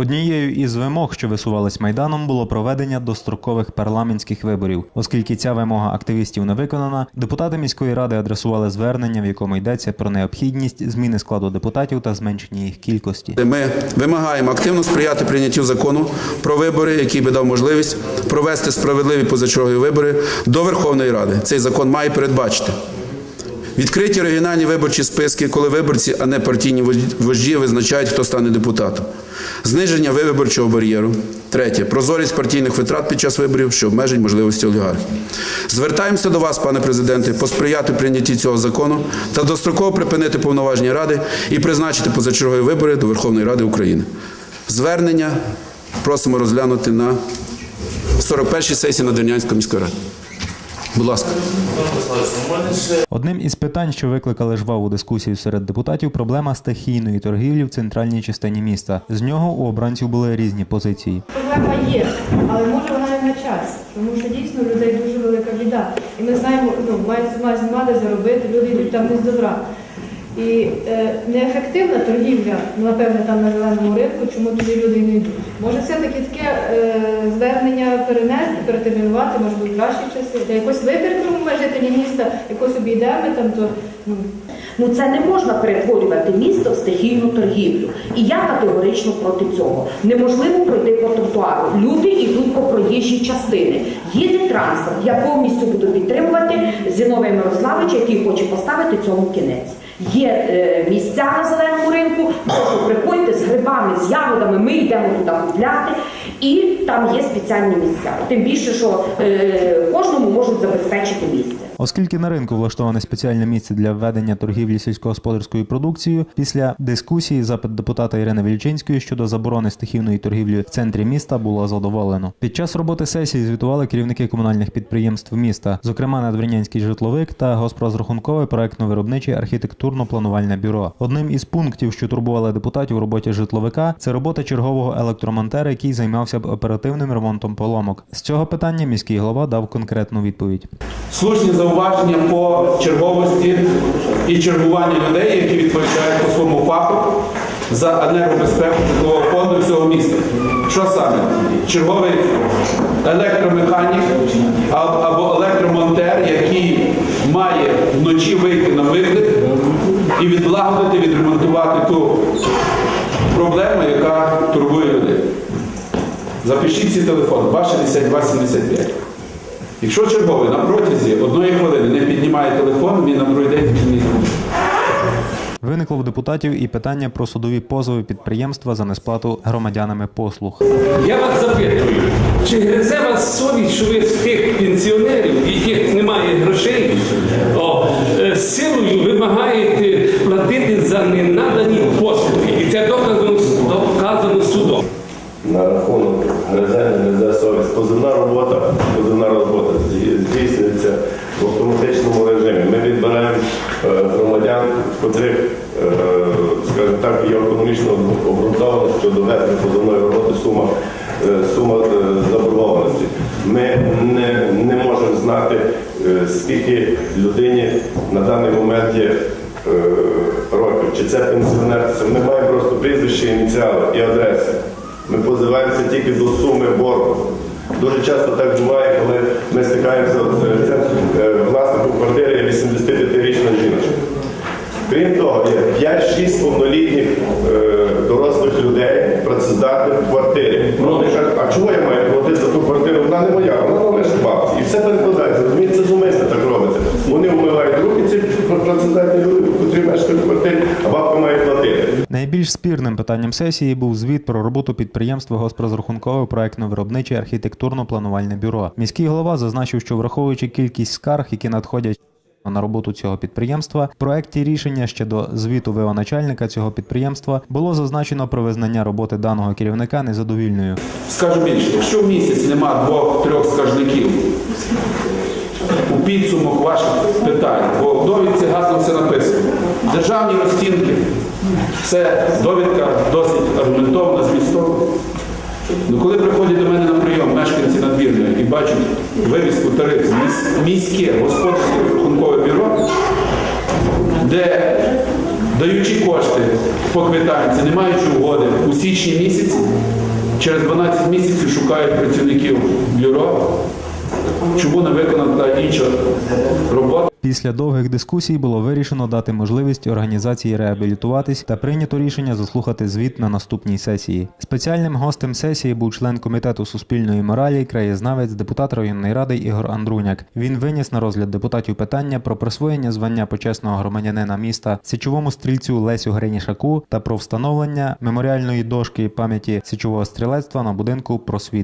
Однією із вимог, що висувались майданом, було проведення дострокових парламентських виборів. Оскільки ця вимога активістів не виконана, депутати міської ради адресували звернення, в якому йдеться про необхідність зміни складу депутатів та зменшення їх кількості. Ми вимагаємо активно сприяти прийняттю закону про вибори, який би дав можливість провести справедливі позачергові вибори до Верховної Ради. Цей закон має передбачити. Відкриті регіональні виборчі списки, коли виборці, а не партійні вожді визначають, хто стане депутатом. Зниження виборчого бар'єру. Третє. Прозорість партійних витрат під час виборів, що обмежить можливості олігархів. Звертаємося до вас, пане президенте, посприяти прийнятті цього закону та достроково припинити повноваження Ради і призначити позачергові вибори до Верховної Ради України. Звернення просимо розглянути на 41-й сесії Надвірнянської міської ради. Будь ласка. Одним із питань, що викликали жваву дискусію серед депутатів, проблема стихійної торгівлі в центральній частині міста. З нього у обранців були різні позиції. Проблема є, але може вона не на час, тому що дійсно людей дуже велика біда. І ми знаємо, ну, мають має заробити, люди йдуть там не з добра. І е, неефективна торгівля, ну, напевне, там на зеленому ринку, чому туди люди не йдуть. Може, все-таки таке е, звернення перенести, перетермінувати, може бути кращі часи. Та якось вибіркому ми жителі міста, якось обійдемо там, то ну, Ну це не можна перетворювати місто в стихійну торгівлю. І я категорично проти цього. Неможливо пройти по тротуару. Люди йдуть по проїжджій частини. Їде транспорт. Я повністю буду підтримувати Зіновія Мирославича, який хоче поставити цьому кінець. Є е, місця на зеленому ринку, прошу приходьте з грибами, з ягодами, ми йдемо туди купляти, і там є спеціальні місця. Тим більше, що е, кожному можуть забезпечити місце. Оскільки на ринку влаштоване спеціальне місце для введення торгівлі сільськогосподарською продукцією, після дискусії запит депутата Ірини Вільчинської щодо заборони стихійної торгівлі в центрі міста було задоволено. Під час роботи сесії звітували керівники комунальних підприємств міста, зокрема Надвірнянський житловик та госпрозрахункове проектно-виробниче архітектурно-планувальне бюро. Одним із пунктів, що турбували депутатів у роботі житловика, це робота чергового електромонтера, який займався б оперативним ремонтом поломок. З цього питання міський голова дав конкретну відповідь. слушні зауваження по черговості і чергуванню людей, які відповідають по своєму фаху за енергобезпеку житлового фонду всього міста. Що саме? Черговий електромеханік або електромонтер, який має вночі вийти на виклик і відлагодити, відремонтувати ту проблему, яка турбує людей. Запишіть ці телефони, 26275. Якщо черговий на протязі одної хвилини не піднімає телефон, він на другий день звільнить. Виникло в депутатів і питання про судові позови підприємства за несплату громадянами послуг. Я вас запитую, чи гризе вас совість, що ви з тих пенсіонерів, в яких немає грошей, о, е, силою вимагаєте платити за ненадані послуги. І це доказано, доказано судом. на рахунок гризе, не гризе совість. Позивна робота, позивна робота здійснюється в автоматичному режимі. Ми відбираємо е, громадян, в котрих, е, скажімо так, є економічно обґрунтовано, що довести позивної роботи сума, е, сума е, заборгованості. Ми не, не можемо знати, скільки людині на даний момент є років, чи це пенсіонер, це ми маємо просто прізвище, ініціали і адреси. Ми позиваємося тільки до суми боргу. Дуже часто так буває, коли ми стикаємося з власником квартири є 85-річна жіночка. Крім того, є 5-6 повнолітніх е, дорослих людей, працездатних в квартирі. Вони кажуть, а чого я маю платити за ту квартиру? Вона не моя, вона належить бабці. І все перекладається. Розумієте, це зумисно так робиться. Вони вмивають руки, ці працездатні люди, котрі мешкають в квартирі, а бабка має платити. Найбільш спірним питанням сесії був звіт про роботу підприємства госпрозрахункове проектно-виробниче архітектурно-планувальне бюро. Міський голова зазначив, що враховуючи кількість скарг, які надходять на роботу цього підприємства, в проекті рішення ще до звіту ВО начальника цього підприємства було зазначено про визнання роботи даного керівника незадовільною. Скажу більше, якщо в місяць нема двох-трьох скаржників у підсумок ваших питань, бо в довідці гарно все написано. Державні розцінки, це довідка досить аргументована, змістовна. Ну, коли приходять до мене на прийом мешканці надвірної і бачать вивіску тариф міське господарське де даючи кошти по квитанці, не маючи угоди у січні місяці, через 12 місяців шукають працівників бюро. Чому не виконана та інша робота? Після довгих дискусій було вирішено дати можливість організації реабілітуватись та прийнято рішення заслухати звіт на наступній сесії. Спеціальним гостем сесії був член комітету суспільної моралі, краєзнавець, депутат районної ради Ігор Андруняк. Він виніс на розгляд депутатів питання про присвоєння звання почесного громадянина міста січовому стрільцю Лесю Гринішаку та про встановлення меморіальної дошки пам'яті січового стрілецтва на будинку просвіти.